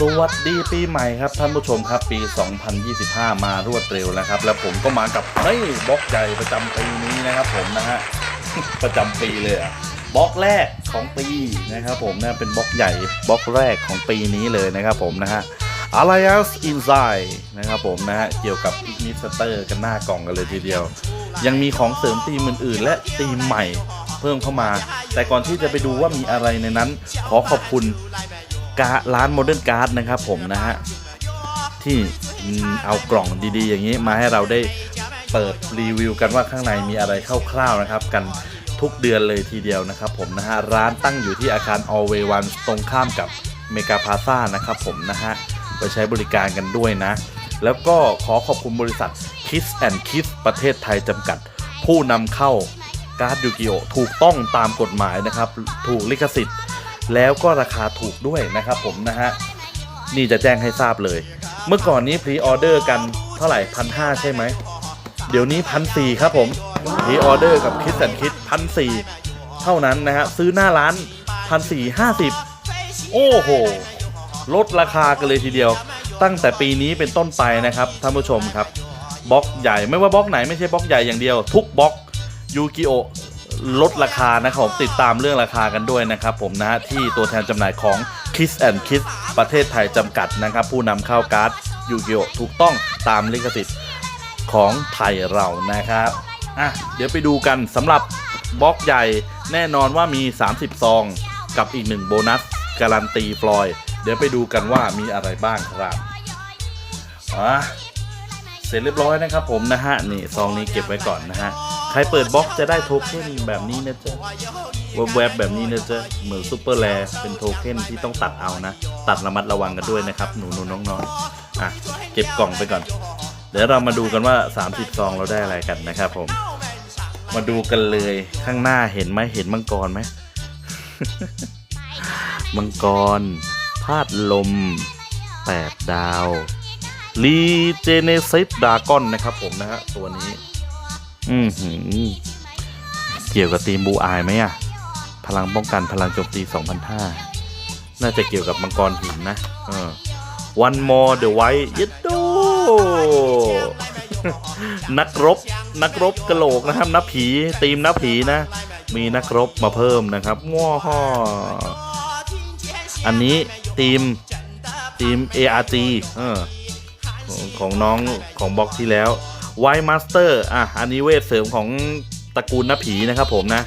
สวัสดีปีใหม่ครับท่านผู้ชมครับปี 2025 มารวดเร็วนะครับ แล้วผมก็มากับเฮ้ยบล็อกใหญ่ประจำปีนี้นะครับผมนะฮะประจำปีเลยอะบล็อกแรกของปีนะครับผมนะเป็นบล็อกใหญ่บล็อกแรกของปีนี้เลยนะครับผมนะฮะ Alliance Inside นะครับผมนะฮะเกี่ยวกับ Ignister กันหน้ากล่องกันเลยทีเดียว ยังมีของเสริมธีมอื่นๆ และธีมใหม่เพิ่มเข้ามา แต่ก่อนที่จะไปดูว่ามีอะไรในนั้น ขอขอบคุณ ร้านโมเดิร์นการ์ดนะครับผมนะฮะที่เอากล่องดีๆ อย่างนี้มาให้เราได้เปิดรีวิวกันว่าข้างในมีอะไรคร่าวๆนะครับ กันทุกเดือนเลยทีเดียวนะครับผมนะฮะร้านตั้งอยู่ที่อาคาร Alway One ตรงข้ามกับเมกาพาซ่านะครับผมนะฮะไปใช้บริการกันด้วยนะ แล้วก็ขอขอบคุณบริษัท Kiss and Kiss ประเทศไทยจำกัด ผู้นำเข้าการ์ดยูกิโอถูกต้องตามกฎหมายนะครับ ถูกลิขสิทธิ์ แล้วก็ราคาถูกด้วยนะครับผมนะฮะนี่จะแจ้งให้ทราบเลย เมื่อก่อนนี้พรีออเดอร์กันเท่าไหร่พันห้าใช่ไหม เดี๋ยวนี้พันสี่ครับผมพรีออเดอร์กับคิดสันคิดพันสี่เท่านั้นนะฮะซื้อหน้าร้านพันสี่ห้าสิบโอ้โห ลดราคากันเลยทีเดียว ตั้งแต่ปีนี้เป็นต้นไปนะครับท่านผู้ชมครับบล็อกใหญ่ไม่ว่าบล็อกไหนไม่ใช่บล็อกใหญ่อย่างเดียว ทุกบล็อกยูกิโอ ลดราคานะครับผมติดตามเรื่องราคากันด้วยนะครับผมนะฮะที่ตัวแทนจำหน่ายของ Kiss and Kiss ประเทศไทยจำกัดนะครับ ผู้นำเข้าการ์ดยูกิโอถูกต้องตามลิขสิทธิ์ของไทยเรานะครับอะเดี๋ยวไปดูกันสำหรับบล็อกใหญ่แน่นอนว่ามี 30 ซอง กับอีกหนึ่งโบนัส การันตีฟลอย เดี๋ยวไปดูกันว่ามีอะไรบ้างครับอะ เสร็จเรียบร้อยนะครับผมนะฮะนี่ซองนี้เก็บไว้ก่อนนะฮะใครเปิดบล็อกจะได้โทเค็นแบบนี้นะจ๊ะแวบๆแบบนี้นะจ๊ะเหมือนซูเปอร์แรเป็นโทเค็นที่ต้องตัดเอานะ ตัดระมัดระวังกันด้วยนะครับ หนูๆน้องๆอะเก็บกล่องไปก่อน เดี๋ยวเรามาดูกันว่า 30 ซองเราได้อะไรกันนะครับผม มาดูกันเลยข้างหน้าเห็นไหมเห็นมังกรไหมมังกรพาดลมแปดดาว รีเจเนซิสดากอนนะครับผมนะฮะตัวนี้ อืมหือเกี่ยวกับทีมบูอายไหมอะพลังป้องกันพลังโจมตี2,500น่าจะเกี่ยวกับมังกรหินนะเออ one more the white ยัดโดนักรบ นักรบกระโหลกนะครับนักผีทีมนักผีนะ มีนักรบมาเพิ่มนะครับว้าอันนี้ทีมทีม ARG เออ ของน้องของบล็อกที่แล้ว White Master อะอันนี้เวทเสริมของตระกูลนักผีนะครับผมนะ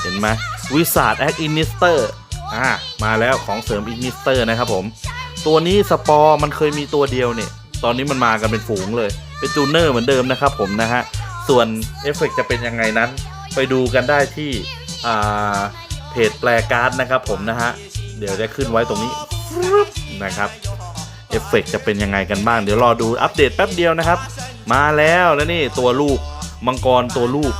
เห็นไหมวิสาดแอคอินิสเตอร์อะมาแล้วของเสริมอินิสเตอร์นะครับผม ตัวนี้สปอร์มันเคยมีตัวเดียวเนี่ย ตอนนี้มันมากันเป็นฝูงเลย เป็นจูเนอร์เหมือนเดิมนะครับผมนะฮะ ส่วนเอฟเฟกต์จะเป็นยังไงนั้น ไปดูกันได้ที่อ่าเพจแปลการ์ดนะครับผมนะฮะ เดี๋ยวจะขึ้นไว้ตรงนี้นะครับ เอฟเฟกต์จะเป็นยังไงกันบ้าง เดี๋ยวรอดูอัปเดตแป๊บเดียวนะครับ มาแล้วแล้วนี่ตัวลูกมังกรตัวลูก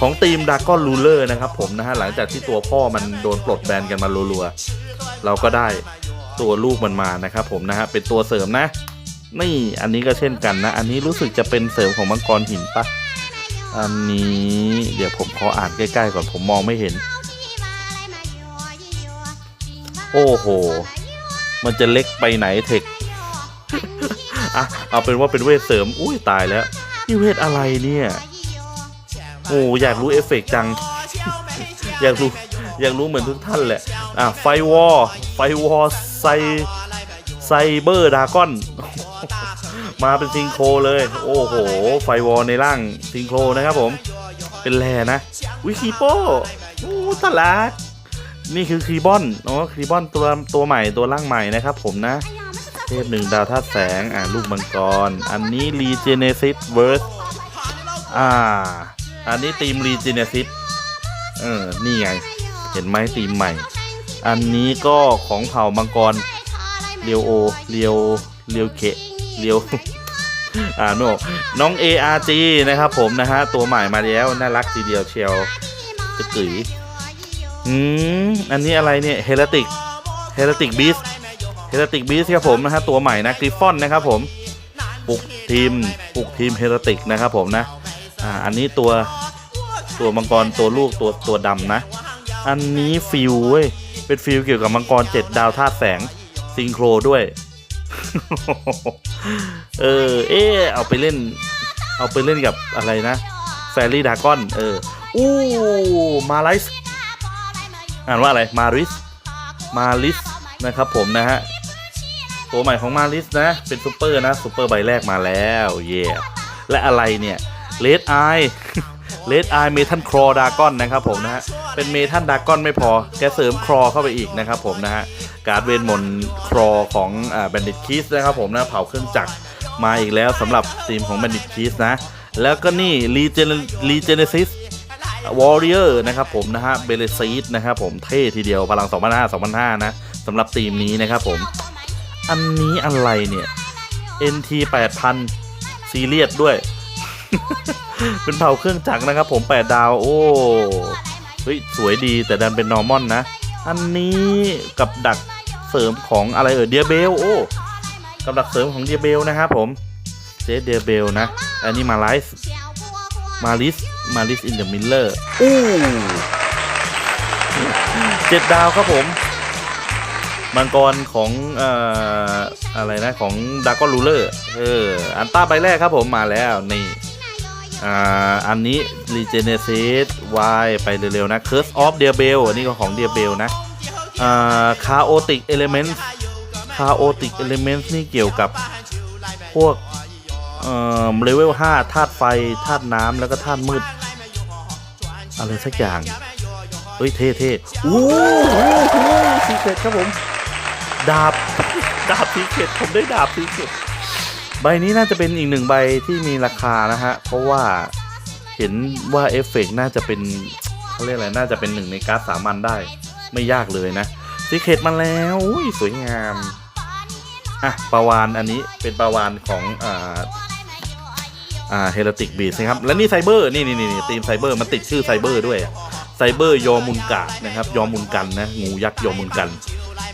ของทีมดากอนรูเลอร์นะครับผมนะฮะหลังจากที่ตัวพ่อมันโดนปลดแบนกันมารัวๆเราก็ได้ตัวลูกมันมานะครับผมนะฮะเป็นตัวเสริมนะ นี่อันนี้ก็เช่นกันนะ อันนี้รู้สึกจะเป็นเสริมของมังกรหินปะอันนี้เดี๋ยวผมขออ่านใกล้ ๆ ก่อนผมมองไม่เห็น โอ้โห มันจะเล็กไปไหนเทคอะเอาเป็นว่าเป็นเวทเสริม อุ้ยตายแล้วนี่เวทอะไรเนี่ยโอ้อยากรู้เอฟเฟกต์จัง อยากรู้อยากรู้เหมือนทุกท่านแหละ อะไฟวอลไฟวอลไซไซเบอร์ดากอน มาเป็นซิงโครเลย โอ้โห ไฟวอลในร่างซิงโครนะครับผม เป็นแร่นะ วิคีโป้โอ้ตลาด นี่คือครีบอนอ๋อครีบอนตัวตัวใหม่ตัวร่างใหม่นะครับผมนะ เทพหนึ่งดาวธาตุแสง อ่าลูกมังกร อันนี้รีเจเนซิสเวิร์สอ่า อันนี้ทีมรีเจเนซิสเออ นี่ไง เห็นไหมทีมใหม่ อันนี้ก็ของเผ่ามังกร เรียวโอ เรียว เรียวเคเรียวอ่าโนน้อง ARG นะครับผมนะฮะ ตัวใหม่มาแล้ว น่ารักทีเดียวเชียวจะกึ๋ย อืม อันนี้อะไรเนี่ยเฮลติกเฮลติกบีสเฮลติกบีสครับผมนะฮะตัวใหม่นะกริฟฟอนนะครับผมปลุกทีมปลุกทีมเฮลติกนะครับผมนะ อ่า อันนี้ตัวตัวมังกรตัวลูกตัวตัวดำนะ อันนี้ฟิวเว้ย เป็นฟิลเกี่ยวกับมังกรเจ็ดดาวธาตุแสงซิงโครด้วย เออ เอะเอาไปเล่น เอาไปเล่นกับอะไรนะแฟรี่ดากอน เออ อู้ มาไลส์ อ่านว่าอะไรมาริสมาลิสนะครับผมนะฮะตัวใหม่ของมาลิสนะเป็นซูเปอร์นะซูเปอร์ใบแรกมาแล้วเย่และอะไรเนี่ยเลดไอเลดไอเมทัลครอดากอนนะครับผมนะฮะเป็นเมทัลดากอนไม่พอแกเสริมครอเข้าไปอีกนะครับผมนะฮะการเวนมนครอของแบนดิตคิสนะครับผมนะเผาเครื่องจักรมาอีกแล้วสำหรับทีมของแบนดิตคิสนะ แล้วก็นี่รีเจนรีเจเนซิส วอริเออร์นะครับผมนะฮะเบเลซีดนะครับผมเท่ทีเดียวพลัง 2005 2005 นะสำหรับทีมนี้นะครับผม อันนี้อะไรเนี่ย NT 8000 ซีเรียสด้วย เป็นเผาเครื่องจักรนะครับผม 8 ดาว โอ้เฮ้ยสวยดีแต่ดันเป็นนอร์มอนนะ อันนี้กับดักเสริมของอะไรเอ่ยเดียเบลโอ้กับดักเสริมของเดียเบลนะครับผมเจเดียเบลนะ อันนี้มาไลส์มาลิส มาลิสอินเดอะมิลเลอร์อู้เจ็ดดาวครับผม มังกรของเอ่ออะไรนะของดากอนรูเลอร์เอออันต้าใบแรกครับผมมาแล้ว นี่อ่าอันนี้ Regenesis Y ไปเร็วๆนะ Curse of d e a b e l อันนี้ก็ของ d e a b e l นะอ่า Chaotic Elements Chaotic Elements นี่เกี่ยวกับพวกเอ่อเลเวล5ธาตุไฟธาตุน้ำแล้วก็ธาตุมืด อะไรสักอย่างเฮ้ยเท่ๆอู้หูซีเครตครับผม ดาบ ดาบซีเครตผมได้ดาบซีเครตใบนี้น่าจะเป็นอีกหนึ่งใบที่มีราคานะฮะ เพราะว่าเห็นว่าเอฟเฟกต์น่าจะเป็นเขาเรียกอะไร น่าจะเป็นหนึ่งในการ์ดสามัญได้ ไม่ยากเลยนะซีเครตมาแล้วอุ้ยสวยงาม อะปลาวานอันนี้เป็นปลาวานของอ่า อ่าเฮลติกบีสนะครับ และนี่ไซเบอร์นี่นี่นี่ทีมไซเบอร์มันติดชื่อไซเบอร์ด้วยไซเบอร์ยอมุนกะนะครับยอมุนกันนะงูยักษ์ยอมุนกัน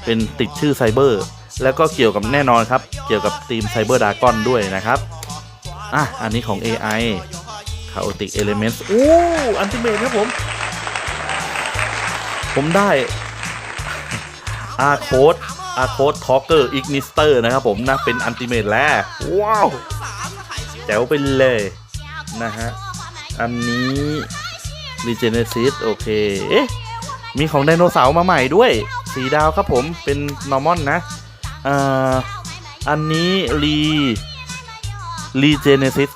เป็นติดชื่อไซเบอร์ แล้วก็เกี่ยวกับแน่นอนครับ เกี่ยวกับทีมไซเบอร์ดากอนด้วยนะครับอะอันนี้ของ AI Chaotic Elements โอ้อันติเมทครับผม ผมได้ อาโคดอาโคดทอเกอร์อิกนิสเตอร์นะครับผมนะ เป็นอันติเมทแล้ว ว้าว แจ๋วไปเลยนะฮะ อันนี้ Regenesis โอเค เอ๊ะ มีของไดโนเสาร์มาใหม่ด้วย สีดาวครับผมเป็นนอร์มอนนะอ่าอันนี้รี Regenesis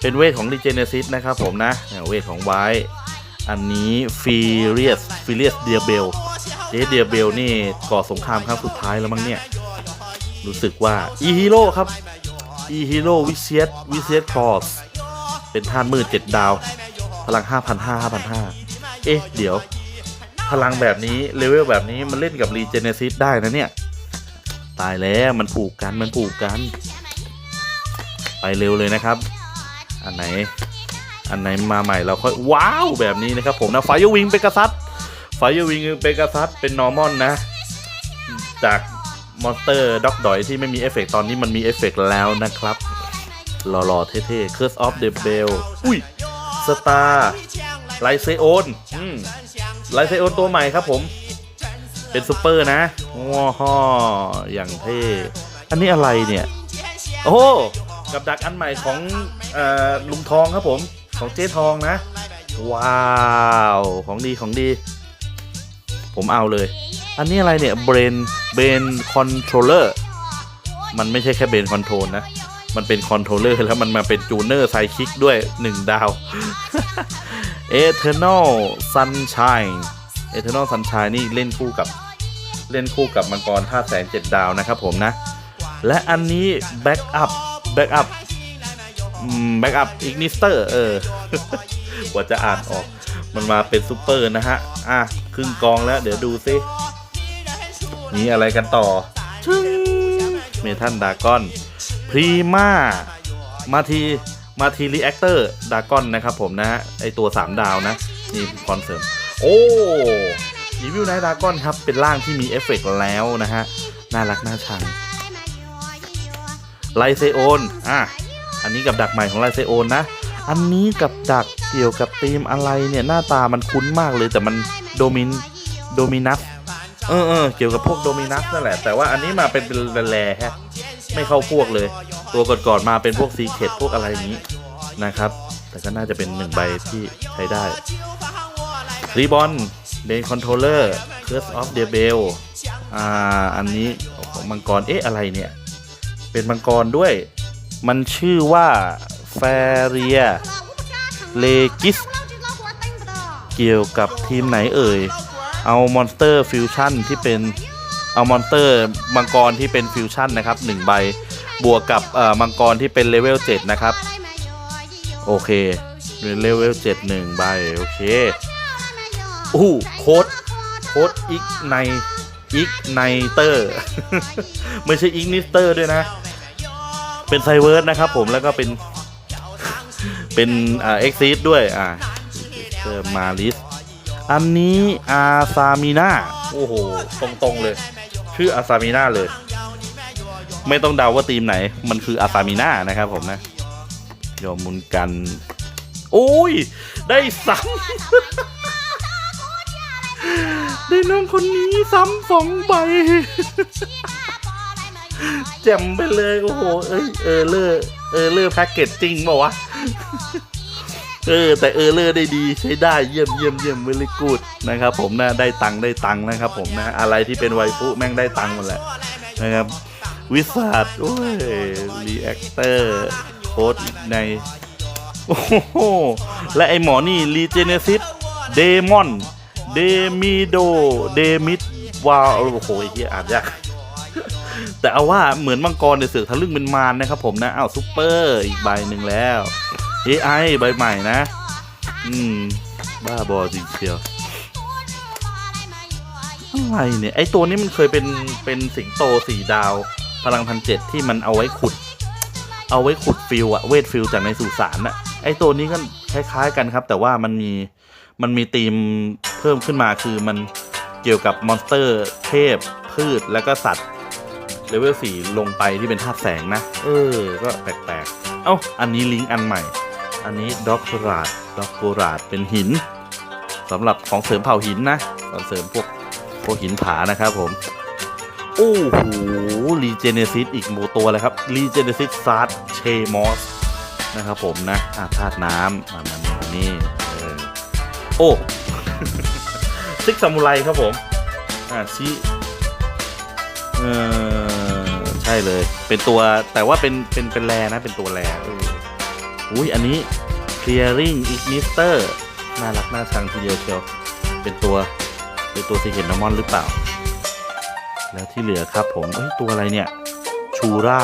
เป็นเวทของ Regenesis นะครับผมนะ เวทของไว้อันนี้ Furious Furious d e a b e l เจเดียเบลนี่ก่อสงครามครั้งสุดท้ายแล้วมั้งเนี่ย รู้สึกว่าอีฮีโร่ครับ อีฮีโร่วิเซียสวิเซียสครอสเป็นท่านมืดเจ็ดดาว พลัง 5,500 5,500 เอ๊ะ เดี๋ยว พลังแบบนี้ เลเวลแบบนี้มันเล่นกับรีเจเนซิสได้นะเนี่ย ตายแล้วมันผูกกันมันผูกกัน ไปเร็วเลยนะครับ อันไหน อันไหนมาใหม่เราค่อย ว้าวแบบนี้นะครับผมนะไฟวิงเปก a ซัสไฟวิงเปก a ซัสเป็นนอร์มอนนะ จาก มอนสเตอร์ด็อกดอยที่ไม่มีเอฟเฟกตอนนี้มันมีเอฟเฟกแล้วนะครับหล่อๆเท่ๆ Curse of the Bell อุ้ยสตาร์ไลเซโอนไลเซโอนตัวใหม่ครับผม เป็นซูเปอร์นะว้าวฮ่ออย่างเท่ อันนี้อะไรเนี่ย โอ้กับดักอันใหม่ของออลุงทองครับผม ของเจ๊ทองนะ ว้าว ของดีของดี ผมเอาเลย อันนี้อะไรเนี่ยเบรนเบรนคอนโทรลเลอร์มันไม่ใช่แค่เบรนคอนโทรลนะ มันเป็นคอนโทรเลอร์แล้วมันมาเป็นจูเนอร์ไซคิกด้วย 1 ดาว Eternal Sunshine Eternal Sunshine นี่เล่นคู่กับเล่นคู่กับมังกรท่าแสงเจ็ดดาวนะครับผมนะ และอันนี้แบ็กอัพแบ็กอัพแบ็กอัพอิกนิสเตอร์เออกว่าจะอ่านออก มันมาเป็นซูเปอร์นะฮะ อะ ครึ่งกองแล้วเดี๋ยวดูซิ มีอะไรกันต่อชึ้งเมทัลดากอนพรีมามาทีมาทีรีแอคเตอร์ดากอนนะครับผมนะฮะไอตัว 3 ดาวนะนี่คอนเสิร์ตโอ้รีวิวไนดากอนครับเป็นร่างที่มีเอฟเฟกต์แล้วนะฮะ น่ารักน่าชังไลเซโอนอะอันนี้กับดักใหม่ของไลเซโอนนะ อันนี้กับดักเกี่ยวกับธีมอะไรเนี่ย หน้าตามันคุ้นมากเลยแต่มันโดมินโดมินัส เออเออเกี่ยวกับพวกโดมินัสนั่นแหละ แต่ว่าอันนี้มาเป็นเป็นแรๆฮะไม่เข้าพวกเลย ตัวก่อนๆมาเป็นพวกซีเคดพวกอะไรอย่างนี้นะครับ แต่ก็น่าจะเป็นหนึ่งใบที่ใช้ได้รีบอนเดนคอนโทรเลอร์เคิร์สออฟเดเบลอ่าอันนี้ของมังกรเอ๊ะอะไรเนี่ย เป็นมังกรด้วย มันชื่อว่าแฟเรียเลกิสเกี่ยวกับทีมไหนเอ่ย เอามอนสเตอร์ฟิวชั่นที่เป็นเอามอนสเตอร์มังกรที่เป็นฟิวชั่นนะครับหนึ่งใบบวกกับเอ่อมังกรที่เป็นเลเวล7นะครับ โอเคเลเวล7หนึ่งใบโอเคอู้โค้ดโค้ดอีกในอีกในเตอร์ไม่ใช่อีกนิสเตอร์ด้วยนะ เป็นไซเวิร์สนะครับผมแล้วก็เป็นเป็นเอ็กซิสด้วยอ่าเตอร์มาลิส อันนี้อาซามิน่าโอ้โห ตรงๆเลย ชื่ออาซามิน่าเลย ไม่ต้องเดาว่าทีมไหน มันคืออาซามิน่านะครับผมนะยอมมุนกัน โอ้ย ได้ซ้ำ ได้น้องคนนี้ซ้ำสองใบแจ่มไปเลย โอ้โห เอ้ย เออเลอร์เออเลอร์แพ็กเกจจริงป่าวะ เออแต่เออเลอร์ได้ดีใช้ได้เยี่ยมเยี่ยมเยี่ยมเวลิกูดนะครับผมนะได้ตังได้ตังนะครับผมนะอะไรที่เป็นไวฟุแม่งได้ตังหมดแหละนะครับวิสัทโอ้ยรีแอคเตอร์โค้ดในโอ้โหและไอหมอนี่รีเจเนซิสเดมอนเดมิโดเดมิดวาโอ้โหไอ้เหี้ยอ่านยากแต่เอาว่าเหมือนมังกรในเสือกทะลึ่งเป็นมารนะครับผมนะอ้าวซุปเปอร์อีกใบหนึ่งแล้ว AI ใบใหม่นะ อืม บ้าบอจริงเชียวอะไรเนี่ย ไอตัวนี้มันเคยเป็นเป็นสิงโตสีดาว พลังพันเจ็ดที่มันเอาไว้ขุด เอาไว้ขุดฟิลอะเวทฟิลจากในสุสานอะไอตัวนี้ก็คล้ายๆกันครับ แต่ว่ามันมีมันมีธีมเพิ่มขึ้นมาคือมันเกี่ยวกับมอนสเตอร์เทพ พืชแล้วก็สัตว์เลเวลสี่ลงไปที่เป็นธาตุแสงนะ เออ ก็แปลกๆ เอ้า อันนี้ลิงก์อันใหม่ อันนี้ด็อกโราดด็อกโกราดเป็นหินสำหรับของเสริมเผาหินนะของเสริมพวกพวกหินผานะครับผม โอ้โหรีเจเนซิสอีกโมตัวเลยครับรีเจเนซิสซาร์ดเชมอสนะครับผมนะอาธาตุน้ำมันนี่โอ้ซิกซามูไรครับผมอ่าชิเออใช่เลย เป็นตัวแต่ว่าเป็นเป็นเป็นแรนะเป็นตัวแรเออ อุ้ยอันนี้ clearing ignitor น่ารักน่าชังทีเดียวเชียว เป็นตัว เป็นตัวซีเห็นนมอนหรือเปล่า แล้วที่เหลือครับผมเอ้ยตัวอะไรเนี่ย ชูรา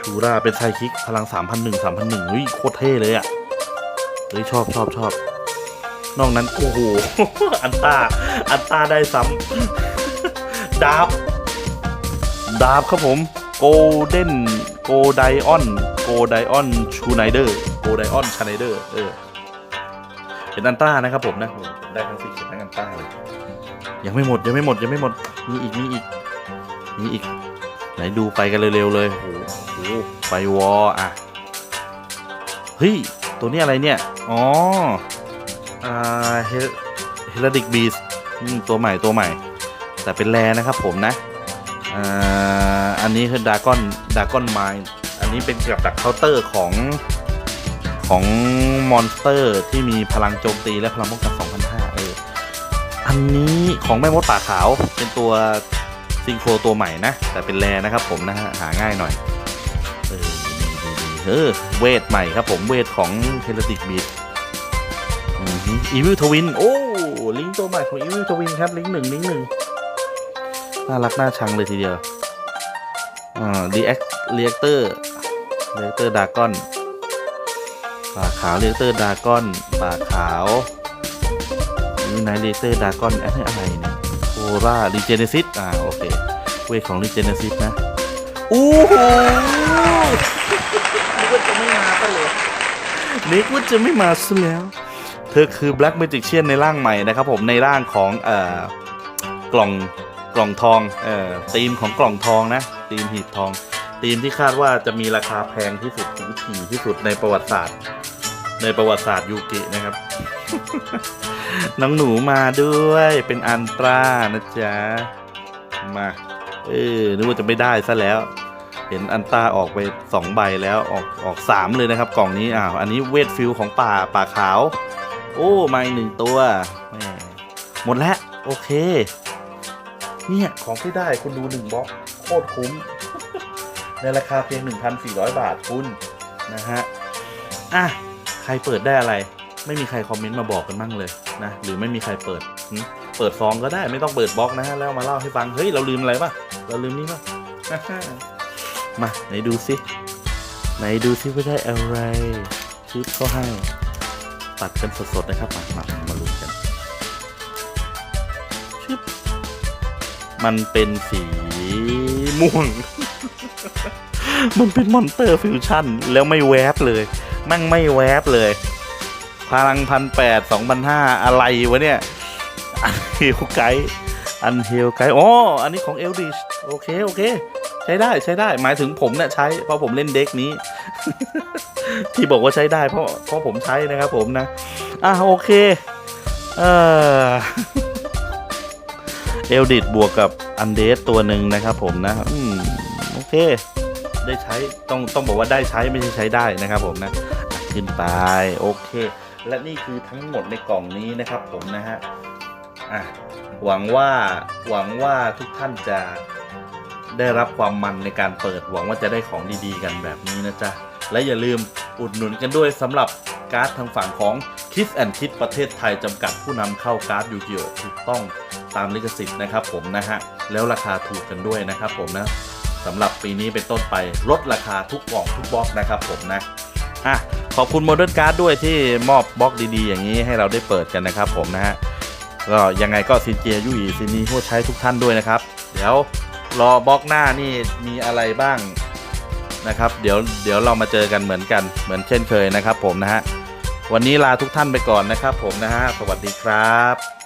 ชูราเป็นไซคิกพลัง 3,001 3,001เฮ้ยโคตรเท่เลยอะ่ะ เฮ้ยชอบชอบชอบ นอกนั้น โอ้โห อันตา อันตาได้ซ้ำดาบ ดาบครับผม โกลเด้น โกไดออนโกไดออนชูไนเดอร์โกไดออนชไนเดอร์เออเป็นอันต้านะครับผมนะโอ้โหได้ทั้งสี่เขียนทั้งอันต้าเลยยังไม่หมดยังไม่หมดยังไม่หมดมีอีกมีอีกมีอีก ไหนดูไปกันเร็วๆเลยโอ้โหไฟวอลอะเฮ้ยตัวนี้อะไรเนี่ยอ๋ออ่าเฮลดิกบีสตัวใหม่ตัวใหม่ แต่เป็นแรนะครับผมนะ อ่าอันนี้คือดากอนดากอนไมอันนี้เป็นกับดักเคาน์เตอร์ของของมอนสเตอร์ที่มีพลังโจมตีและพลังป้องกัน2,500เอออันนี้ของแม่มดป่าขาวเป็นตัวซิงโครตัวใหม่นะ แต่เป็นแรนะครับผมนะฮะหาง่ายหน่อยเออเออเวทใหม่ครับผมเวทของเทเลติกบีดอีวิลทวินโอ้ลิงตัวใหม่ของอีวิลทวินครับลิงหนึ่งลิงหนึ่ง น่ารักน่าชังเลยทีเดียวอ่ารีแอคเรียกเตอร์เรียกเตอร์ดากอนป่าขาวเรียกเตอร์ดากอนป่าขาวนี่ไนเลเตอร์ดากอนอันนี้อะไรเนี่ยโครารีเจเนซิสอ่าโอเคเวทของรีเจเนซิสนะอู้หูนึกว่าจะไม่มาซะเลยนึกว่าจะไม่มาซะแล้ว เธอคือ Black Magician ในร่างใหม่นะครับผมในร่างของเอ่อกล่อง กล่องทองเอ่อธีมของกล่องทองนะธีมหีบทองธีมที่คาดว่าจะมีราคาแพงที่สุดถึงถี่ที่สุดในประวัติศาสตร์ ในประวัติศาสตร์ยูกินะครับ น้องหนูมาด้วยเป็นอันตรานะจ๊ะมาเออนึกว่าจะไม่ได้ซะแล้ว เห็นอันตาออกไปสองใบแล้วออกออกสามเลยนะครับ กล่องนี้อ้าวอันนี้เวทฟิลของป่าป่าขาว โอ้มาอีกหนึ่งตัวหมดแล้ว โอเค เนี่ยของที่ได้คุณดูหนึ่งบล็อกโคตรคุ้ม ในราคาเพียง 1,400 บาทคุณนะฮะ อะ ใครเปิดได้อะไร ไม่มีใครคอมเมนต์มาบอกกันบ้างเลยนะ หรือไม่มีใครเปิด เปิดซองก็ได้ไม่ต้องเปิดบล็อกนะฮะ แล้วมาเล่าให้ฟัง เฮ้ย เราลืมอะไรปะเราลืมนี่ปะมาไหนดูสิไหนดูสิว่าได้อะไรชิปเขาให้ตัดกันสดๆนะครับมามามาลุ้นกันชึบ มันเป็นสีม่วง มันเป็นมอนเตอร์ฟิวชั่นแล้วไม่แวบเลย มั่งไม่แวบเลย พลังพันแปดสองพันห้าอะไรวะเนี่ยอันเฮลไกอันเฮลไกอ๋ออันนี้ของเอลดิชโอเค โอเค ใช้ได้ใช้ได้หมายถึงผมเนี่ยใช้ เพราะผมเล่นเด็กนี้ ที่บอกว่าใช้ได้เพราะเพราะผมใช้นะครับผมนะ อะโอเค เออ เอลดิดบวกกับอันเดสตัวหนึ่งนะครับผมนะอืมโอเค ได้ใช้ต้องต้องบอกว่าได้ใช้ไม่ใช่ใช้ได้นะครับผมนะ ขึ้นไปโอเค และนี่คือทั้งหมดในกล่องนี้นะครับผมนะฮะอะหวังว่าหวังว่าทุกท่านจะได้รับความมันในการเปิดหวังว่าจะได้ของดีๆ กันแบบนี้นะจ๊ะ และอย่าลืมอุดหนุนกันด้วยสำหรับการ์ดทางฝั่งของ Kiss and Kid ประเทศไทยจำกัดผู้นำเข้าการ์ดยูกิโอถูกต้อง ตามลิขสิทธิ์นะครับผมนะฮะแล้วราคาถูกกันด้วยนะครับผมนะสำหรับปีนี้เป็นต้นไปลดราคาทุกกล่องทุกบล็อกนะครับผมนะอะขอบคุณโมเดิร์นการ์ดด้วยที่มอบบล็อกดีๆ อย่างนี้ให้เราได้เปิดกันนะครับผมนะฮะก็ยังไงก็ซินเจียยุยซินนีผู้ใช้ทุกท่านด้วยนะครับ เดี๋ยวรอบล็อกหน้านี่มีอะไรบ้างนะครับ เดี๋ยวเดี๋ยวเรามาเจอกันเหมือนกันเหมือนเช่นเคยนะครับผมนะฮะวันนี้ลาทุกท่านไปก่อนนะครับผมนะฮะสวัสดีครับ